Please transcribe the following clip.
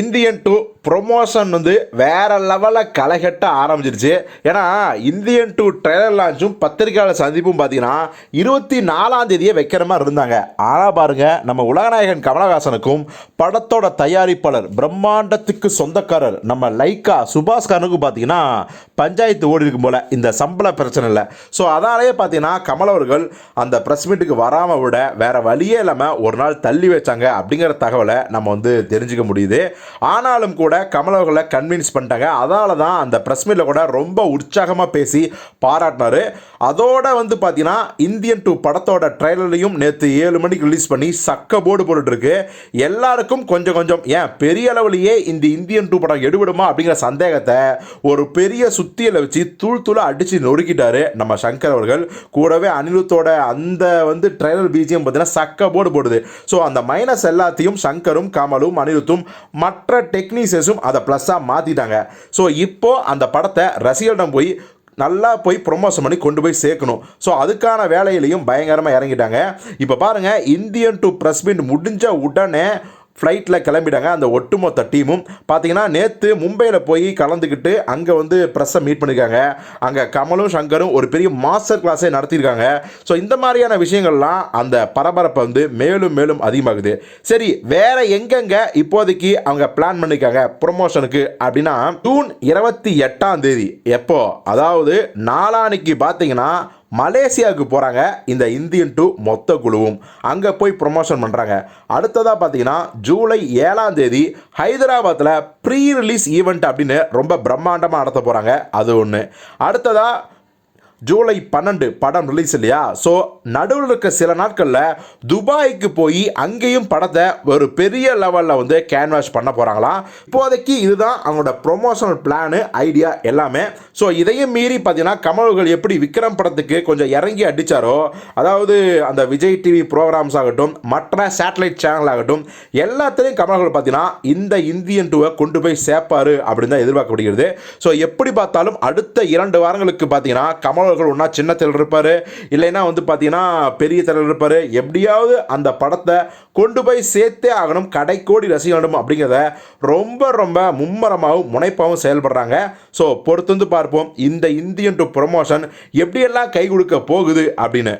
Indian two promotion வந்து வேறு லெவலில் களைகட்ட ஆரம்பிச்சிருச்சு. ஏன்னா இந்தியன் டூ ட்ரெய்லர் லான்ச்சும் பத்திரிகையாளர் சந்திப்பும் பார்த்தீங்கன்னா இருபத்தி நாலாம் தேதியே வைக்கிற மாதிரி இருந்தாங்க. ஆனால் பாருங்க நம்ம உலகநாயகன் கமலஹாசனுக்கும் படத்தோட தயாரிப்பாளர் பிரம்மாண்டத்துக்கு சொந்தக்காரர் நம்ம லைக்கா சுபாஷ் கானுக்கும் பார்த்தீங்கன்னா பஞ்சாயத்து ஓடி இருக்கும் போல் இந்த சம்பள பிரச்சனை இல்லை. ஸோ அதாலேயே பார்த்தீங்கன்னா கமல் அவர்கள் அந்த ப்ரெஸ் மீட்டுக்கு வராமல் விட வேறு வழியே இல்லாமல் ஒரு நாள் தள்ளி வச்சாங்க அப்படிங்கிற தகவலை நம்ம வந்து தெரிஞ்சுக்க முடியுது. ஆனாலும் கூட கமலவர்களை கன்வின்ஸ் பண்ணிட்டாங்க. அதால் தான் அந்த ப்ரெஸ் மீட்டில் கூட ரொம்ப உற்சாகமாக பேசி பாராட்டினாரு. அதோட வந்து பார்த்தீங்கன்னா இந்தியன் டூ படத்தோட ட்ரைலரையும் நேற்று ஏழு மணிக்கு ரிலீஸ் பண்ணி சக்க போர்டு போட்டுட்ருக்கு எல்லாருக்கும் கொஞ்சம் கொஞ்சம் ஏன் பெரிய அளவுலேயே இந்த இந்தியன் டூ படம் எடுபடுமா? அப்படிங்கிற சந்தேகத்தை ஒரு பெரிய சுத்தியில் வச்சு தூள் தூளை அடித்து நொறுக்கிட்டாரு நம்ம சங்கர் அவர்கள். கூடவே அனிருத்தோட அந்த வந்து ட்ரைலர் பிஜிஎம் பார்த்தீங்கன்னா சக்க போர்டு போடுது. ஸோ அந்த மைனஸ் எல்லாத்தையும் சங்கரும் கமலும் அனிருத்தும் மற்ற டெக்னீசியஸும் அதை ப்ளஸ்ஸாக மாற்றிட்டாங்க ஸோ இப்போ அந்த படத்தை ரசிகர்களிடம் போய் நல்லா போய் ப்ரொமோஷன் பண்ணி கொண்டு போய் சேர்க்கணும். ஸோ அதுக்கான வேலையிலையும் பயங்கரமாக இறங்கிட்டாங்க. இப்போ பாருங்கள் இந்தியன் டு ப்ரெஸ் முடிஞ்ச உடனே ஃப்ளைட்டில் கிளம்பிட்டாங்க. அந்த ஒட்டுமொத்த டீமும் பார்த்தீங்கன்னா நேற்று மும்பையில் போய் கலந்துக்கிட்டு அங்கே வந்து ப்ரெஸ்ஸை மீட் பண்ணியிருக்காங்க அங்கே கமலும் சங்கரும் ஒரு பெரிய மாஸ்டர் கிளாஸே நடத்தியிருக்காங்க. ஸோ இந்த மாதிரியான விஷயங்கள்லாம் அந்த பரபரப்பை வந்து மேலும் மேலும் அதிகமாகுது. சரி வேறு எங்கெங்க இப்போதைக்கு அவங்க பிளான் பண்ணியிருக்காங்க ப்ரொமோஷனுக்கு அப்படின்னா ஜூன் இருபத்தி எட்டாம் தேதி. எப்போ? அதாவது நாளானிக்கு பார்த்தீங்கன்னா மலேசியாவுக்கு போகிறாங்க இந்த இந்தியன் டூ மொத்த குழுவும். அங்கே போய் ப்ரொமோஷன் பண்ணுறாங்க அடுத்ததாக பார்த்தீங்கன்னா ஜூலை ஏழாம் தேதி ஹைதராபாத்தில் ப்ரீ ரிலீஸ் ஈவெண்ட் அப்படின்னு ரொம்ப பிரம்மாண்டமாக நடத்த போகிறாங்க அது ஒன்று அடுத்ததாக ஜூலை பன்னெண்டு படம் ரிலீஸ் இல்லையா? ஸோ நடுவில் இருக்க சில நாட்களில் துபாய்க்கு போய் அங்கேயும் படத்தை ஒரு பெரிய லெவலில் வந்து கேன்வாஷ் பண்ண போகிறாங்களாம் இப்போதைக்கு இதுதான் அவங்களோட ப்ரொமோஷனல் பிளானு ஐடியா எல்லாமே. ஸோ இதையும் மீறி பார்த்தீங்கன்னா கமல்கள் எப்படி விக்ரம் படத்துக்கு கொஞ்சம் இறங்கி அடித்தாரோ அதாவது அந்த விஜய் டிவி ப்ரோக்ராம்ஸ் ஆகட்டும் மற்ற சேட்டலைட் சேனல் ஆகட்டும் எல்லாத்துலேயும் கமல்கள் பார்த்தீங்கன்னா இந்த இந்தியன் டூவை கொண்டு போய் சேர்ப்பார் அப்படின்னு தான் எதிர்பார்க்கப்படுகிறது. ஸோ எப்படி பார்த்தாலும் அடுத்த இரண்டு வாரங்களுக்கு பார்த்தீங்கன்னா கமல் அவர்கள் ஒன்றா சின்ன திரையில் இருப்பார். இல்லைன்னா வந்து பார்த்தீங்கன்னா பெரிய திரையில் இருப்பார். எப்படியாவது அந்த படத்தை கொண்டு போய் சேர்த்தே ஆகணும். கடைக்கோடி ரசிகனும் அப்படிங்கிறத ரொம்ப ரொம்ப மும்மரமாகவும் முனைப்பாகவும் செயல்படுறாங்க. ஸோ பொறுத்து வந்து பார்ப்போம். இந்த இந்தியன் டு ப்ரொமோஷன் எப்படியெல்லாம் கை கொடுக்க போகுது அப்படின்னு.